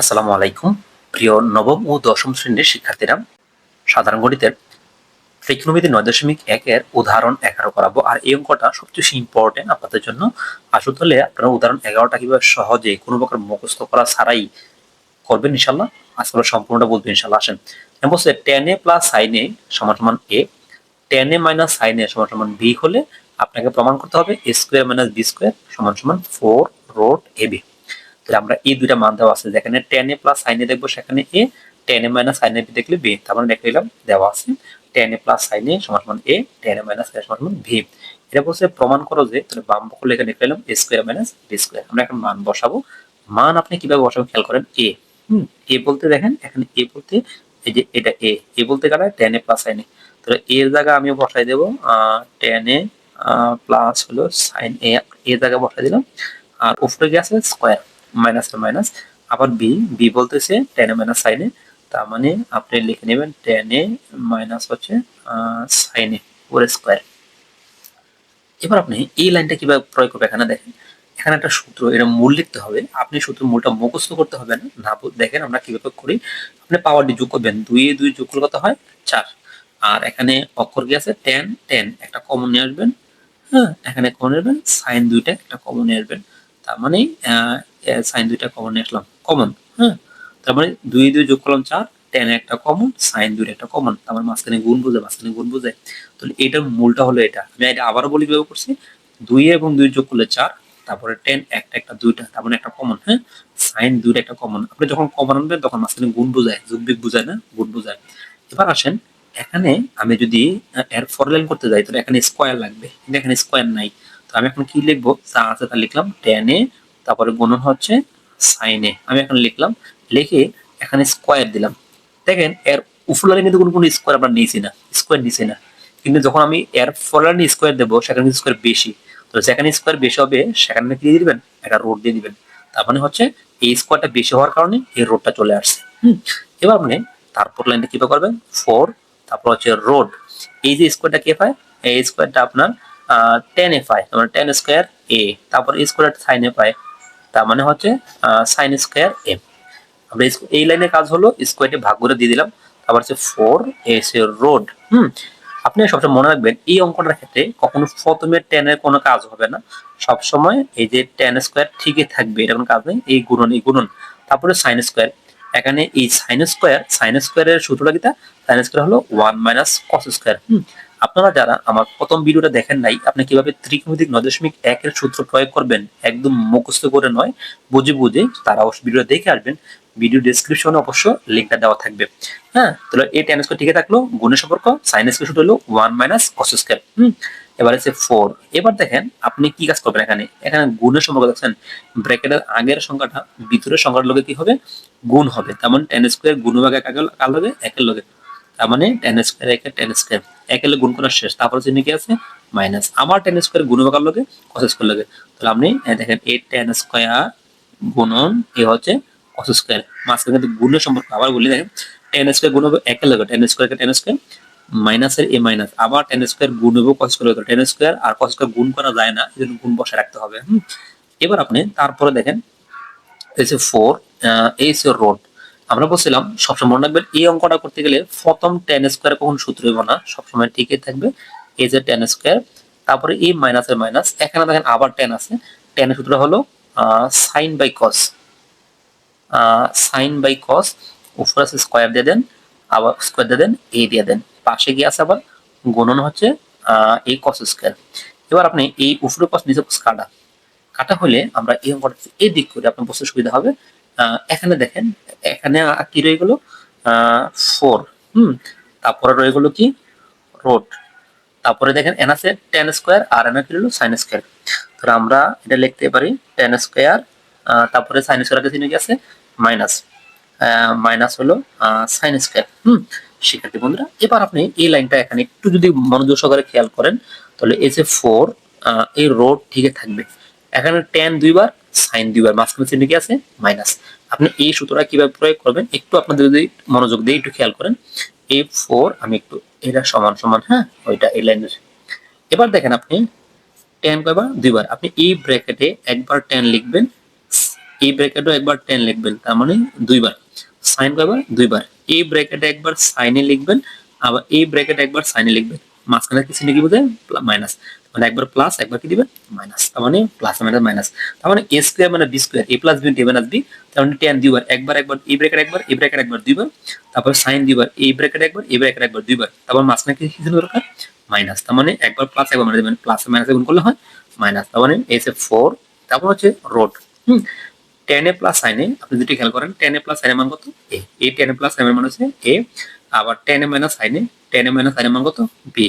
আসসালামু আলাইকুম। প্রিয় নবম ও দশম শ্রেণির শিক্ষার্থীরা, সাধারণ গণিতের ত্রিকোণমিতি নয় দশমিক একের উদাহরণ এগারো করাবো। আর এই অঙ্কটা সবচেয়ে ইম্পর্টেন্ট আপনাদের জন্য। আসল তাহলে আপনারা উদাহরণ এগারোটা কীভাবে সহজে কোনো প্রকার মুখস্থ করা ছাড়াই করবেন ইনশাল্লাহ আজকে আমরা সম্পূর্ণটা বলব ইনশাল্লাহ আসেন। বলছি tan A plus sine A সমান সমান A tan A minus sine A সমান সমান বি হলে আপনাকে প্রমাণ করতে হবে A square minus B square সমান সমান ফোর রোড এ বি আমরা এই দুইটা মান দেওয়া আছে। যেখানে tan A plus sine A দেখব, সেখানে A tan A minus sine A B দেখলে বি তার মানে দেখে নিলাম দেওয়া আছে tan A plus sine A সমান সমান A tan A minus sine সমান সমান ভি এটা বলছে প্রমাণ করো যে, তাহলে বাম পক্ষ লেখা লিখে নিলাম A square minus B square আমরা এখন মান বসাবো। মান আপনি কীভাবে বসাবো খেয়াল করেন এ হুম এ বলতে দেখেন, এখানে এ বলতে, এই যে এটা এ এ বলতে গেলে tan A plus sine A তাহলে এর জায়গা আমি বসাই দেবো টেন এ প্লাস হলো সাইন এ এর জায়গা বসাই দিলাম, আর উপরে গিয়ে আছে স্কোয়ার মাইনাস মাইনাস, আবার বি বি বলতেছে টেন মাইনাস সাইন তার মানে আপনি লিখে নেবেন টেন এ মাইনাস হচ্ছে সাইন ওর স্কোয়ার এবার আপনি এই লাইনটা কীভাবে প্রয়োগ করবে এখানে দেখেন, এখানে একটা সূত্র, এটা মূল লিখতে হবে। আপনি সূত্র মূলটা মুখস্থ করতে হবে না দেখেন আমরা কীভাবে করি। আপনি পাওয়ার ডি যোগ করবেন, দুই দুই যোগ করলে কত হয়? চার। আর এখানে অক্ষর কি আছে? টেন টেন একটা কমন নিয়ে আসবেন। হ্যাঁ এখানে কমন নেবেন সাইন দুইটা একটা কমন নিয়ে আসবেন। তার মানে সাইন দুইটা কমন আসলাম। কমন হ্যাঁ? তার মানে দুই দুই যোগ করলাম চার টেন একটা কমন সাইন দুই একটা কমন তার মানে মাঝখানে গুণ বোঝায়, মাঝখানে গুণ বোঝায়। তাহলে এটার মূলটা হলো এটা। আমি এটা আবারও বলি ব্যবহার করছি। দুই এবং দুই যোগ করলে চার, তারপরে টেন একটা একটা দুইটা, তার মানে একটা কমন হ্যাঁ? সাইন দুইটা একটা কমন আপনি যখন কমন আনবেন, তখন মাঝখানে গুণ বোঝায় যোগ বিগ বোঝায় না, গুণ বোঝায়। এবার আসেন, এখানে আমি যদি এর ফরলাইন করতে যাই, তাহলে এখানে স্কোয়ার লাগবে। কিন্তু এখানে স্কোয়ার নাই। তো আমি এখন কি লিখব? যা লিখলাম টেন এ, তারপরে গুণন হচ্ছে সাইনে আমি এখন লিখলাম, লিখে এখানে স্কোয়ার দিলাম। দেখেন, এর উপলাইনে কিন্তু কোনো কোনো স্কোয়ার আমরা নিয়েছি না স্কোয়ার নিছি না। কিন্তু যখন আমি এর ফরলাইনে স্কোয়ার দেবো, সেখানে স্কোয়ার বেশি। তো যেখানে স্কোয়ার বেশি হবে, সেখানে কি দিয়ে দিবেন? একটা রোড দিয়ে দিবেন। তার মানে হচ্ছে, এই স্কোয়ারটা বেশি হওয়ার কারণে এই রোডটা চলে আসছে। হুম? এবার আপনি তারপর লাইনটা কীভাবে করবেন? ফোর তারপর হচ্ছে রোড এই যে স্কোয়ারটা কে পায়? এই স্কোয়ারটা আপনার টেন এ পায় মানে টেন স্কোয়ার এ তারপর স্কোয়ার সাইন এ পায় তার মানে হচ্ছে সাইন স্কোয়ার এ আমরা এই লাইনের কাজ হলো স্কোয়ারটি ভাগ করে দিয়ে দিলাম, তারপর হচ্ছে ফোর এস এ রোড হুম? আপনি সবসময় মনে রাখবেন, এই অঙ্কটার ক্ষেত্রে কখনো প্রথমে টেনের কোনো কাজ হবে না। সব সময় এই যে টেন স্কোয়ার ঠিকই থাকবে, এটা কোনো কাজ নেই, এই গুণন এই গুণন। তারপরে সাইন স্কোয়ার এখানে এই সাইন স্কোয়ার সাইন স্কোয়ারের সূত্রটা কিটা সাইন স্কোয়ার হলো ওয়ান মাইনাস কস স্কোয়ার হুম? আপনারা যারা আমার প্রথম ভিডিওটা দেখেন নাই, আপনি কীভাবে ত্রিকোণমিতিক নয় দশমিক একের সূত্র প্রয়োগ করবেন একদম মুখস্থ করে নয়, বুঝে বুঝে তারা অবশ্য ভিডিওটা দেখে আসবেন। ভিডিও ডেসক্রিপশনে অবশ্য লিঙ্কটা দেওয়া থাকবে। হ্যাঁ তাহলে এই টেন স্কোয়ার ঠিকই থাকল, গুণের সম্পর্ক সাইন স্কোয়ার সূত্র হলো ওয়ান মাইনাস কস স্কোয়ার হুম? এবার আছে ফোর এবার দেখেন, আপনি কি কাজ করবেন এখানে? এখানে গুণের সম্পর্ক দেখছেন ব্র্যাকেটের আগের সংখ্যাটা ভিতরের সংখ্যার লগে কি হবে? গুণ হবে। তেমন টেন স্কোয়ার গুণ ভাগে কার লগে একের লগে তার মানে টেন স্কোয়ার একে টেন স্কোয়ার একের গুণ করার শেষ। তারপর চিহ্ন কি আছে? মাইনাস আমার টেন স্কোয়ার গুণ ভাগার লগে কস স্কোয়ার লগে। তাহলে আপনি দেখেন, এ টেন স্কোয়ার গুণন এ হচ্ছে কস স্কোয়ার মাঝখানে কিন্তু গুণের সম্পর্ক। আবার বলি, দেখেন টেন স্কোয়ার গুণ হবে একের লগে। টেন স্কোয়ার টেন স্কোয়ার মাইনাসের এ মাইনাস আবার টেন স্কোয়ার গুণ হবে কস স্কোয়ার টেন স্কোয়ার আর কস স্কোয়ার গুণ করা যায় না, এই জন্য গুণ বসে রাখতে হবে। এবার আপনি, তারপরে দেখেন, এই ফোর এই রোড আমরা বলছিলাম, সবসময় মনে রাখবেন, এই অঙ্কটা করতে গেলে প্রথম টেন স্কোয়ার কখন সূত্র হইব না, সবসময় ঠিকই থাকবে এই যে টেন স্কোয়ার তারপরে এই মাইনাসের মাইনাস এখানে দেখেন আবার টেন আছে টেনের সূত্র হলো sine by cos sine by cos উপরে আছে স্কোয়ার দিয়ে দেন, আবার স্কোয়ার দিয়ে দেন এ দিয়ে দেন, পাশে গিয়ে আছে আবার গুণন হচ্ছে এই কস স্কোয়ার এবার আপনি এই উপরে কস নিচে কস কাটা কাটা হলে আমরা এই অঙ্কটা এই দিক করে, আপনার বুঝতে সুবিধা হবে। এখানে দেখেন, এখানে কি রয়ে গেল? ফোর হুম? তারপরে রয়ে গেল কি? রোড তারপরে দেখেন এন আছে টেন স্কোয়ার আর এন কি রইল? সাইন স্কোয়ার আমরা এটা লিখতে পারি টেন স্কোয়ার তারপরে সাইন স্কোয়ার আগে চিনে গেছে মাইনাস মাইনাস হলো সাইন স্কোয়ার হুম? শিক্ষার্থী বন্ধুরা, এবার আপনি এই লাইনটা এখানে একটু যদি মনোযোগ সহকারে খেয়াল করেন, তাহলে এই যে ফোর এই রোড ঠিকই থাকবে। এখানে টেন দুইবার সাইন দুইবার মাঝখানে চিহ্ন কি আছে? মাইনাস। আপনি এই সূত্রটা কীভাবে প্রয়োগ করবেন? একটু আপনাদের যদি মনোযোগ দিয়ে একটু খেয়াল করেন। এই ফোর আমি একটু এটা সমান সমান হ্যাঁ? ওইটা এই লাইনের। এবার দেখেন আপনি টেন কয়বার? দুইবার। আপনি এই ব্র্যাকেটে একবার টেন লিখবেন। এই ব্র্যাকেটও একবার টেন লিখবেন, তার মানে দুইবার। সাইন কয়বার? দুইবার। এই ব্র্যাকেটে একবার সাইনে লিখবেন, আবার এই ব্র্যাকেটে একবার সাইনে লিখবেন। মাঝখানে কি চিহ্ন কি বোঝায়? মাইনাস মানে একবার প্লাস একবার কি দিবেন মাইনাস তার মানে প্লাস মাইনাস মাইনাস তার মানে এ স্কোয়ার মানে B square A plus B A minus B তার মানে টেন দুইবার। একবার একবার এই ব্র্যাকেট একবার এই ব্র্যাকেট একবার দুইবার। তারপর সাইন দুইবার। এই ব্র্যাকেট একবার এই ব্র্যাকেট একবার দুইবার। তারপর মাঝখানে কি চিহ্ন দরকার? মাইনাস তার মানে একবার প্লাস একবার মানে দেবেন প্লাস মাইনাস গুণ করলে হয় মাইনাস তার মানে এসে ফোর তারপর হচ্ছে রোড হুম? টেন এ প্লাস সাইনে আপনি যদি খেয়াল করেন টেন এ প্লাস সাইনের মান কত? এ এই টেন এ প্লাস সাইনের মান হচ্ছে এ আবার টেন এ মাইনাস সাইনে টেন এ মাইনাস সাইনের মান কত বি